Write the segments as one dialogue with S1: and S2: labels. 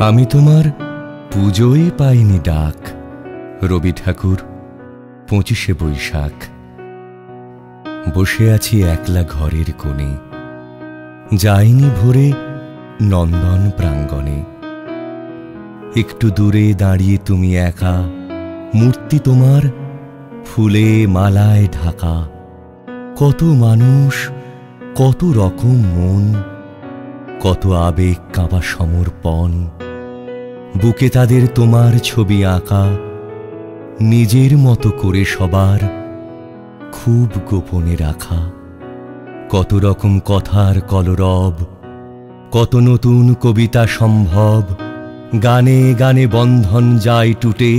S1: আমি তোমার পুজোয় পাইনি ডাক। রবি ঠাকুর, পঁচিশে বৈশাখ। বসে আছি একলা ঘরের কোণে। যাইনি ভোরে নন্দন প্রাঙ্গণে। একটু দূরে দাঁড়িয়ে তুমি একা, মূর্তি তোমার ফুলে মালায় ঢাকা। কত মানুষ, কত রকম মন, কত আবেগ কাঁপা সমর্পণ। বুকে তাদের তোমার ছবি আঁকা, নিজের মতো করে সবার খুব গোপনে রাখা। কত রকম কথার কলরব, কত নতুন কবিতা সম্ভব, গানে গানে বন্ধন যায় টুটে,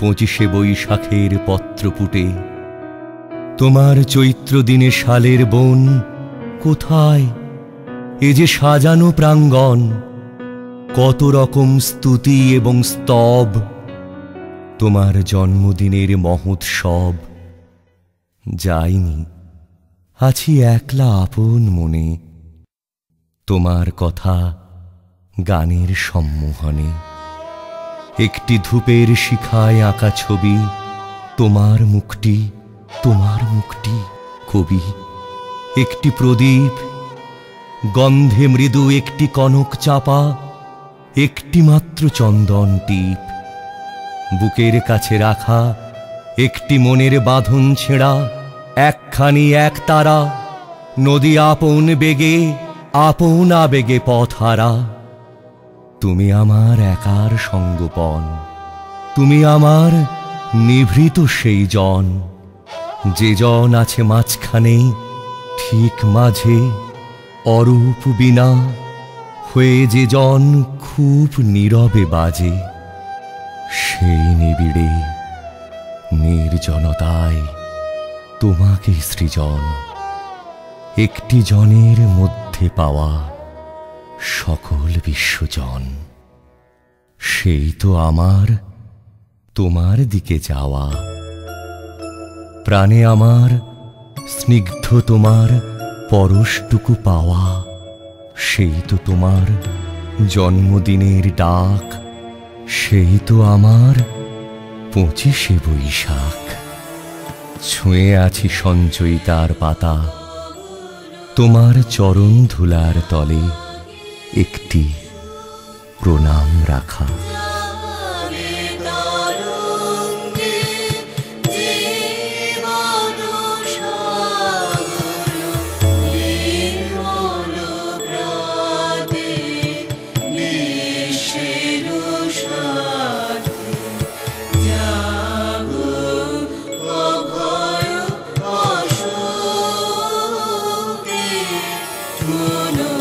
S1: পঁচিশে বৈশাখের পত্র পুটে। তোমার চৈত্র দিনে শালের বন, কোথায়? এ যে সাজানো প্রাঙ্গণ কত রকম স্তুতি এবং স্তব। তোমার জন্মদিনের মহোৎসব। যাইনি। আছি একলা আপন মনে। তোমার কথা গানের সম্মোহনে। একটি ধূপের শিখায় আঁকা ছবি, তোমার মুখটি তোমার মুখটি কবি। একটি প্রদীপ, গন্ধে মৃদু একটি কনক চাপা একটি মাত্র চন্দন টিপ। বুকের কাছে রাখা একটি মনের বাঁধন ছেঁড়া, একখানি এক তারা। নদী আপন বেগে, আপন আবেগে পথ হারা। তুমি আমার একার সঙ্গপন। তুমি আমার নিভৃত সেই জন। যে জন আছে মাঝখানে, ঠিক মাঝে, অরূপ বিনা। হয়ে যে জন খুব নীরবে বাজে, সেই নিবিড়ে নির্জনতায় তোমাকে সৃজন। একটি জনের মধ্যে পাওয়া সকল বিশ্বজন। সেই তো আমার, তোমার দিকে যাওয়া। প্রাণে আমার, স্নিগ্ধ তোমার পরশটুকু পাওয়া। সেই তো তোমার জন্মদিনের ডাক, সেই তো আমার পঁচিশে বৈশাখ। ছুঁয়ে আছি সঞ্চয়িতার পাতা, তোমার চরণ ধুলার তলে একটি প্রণাম রাখা। no, no.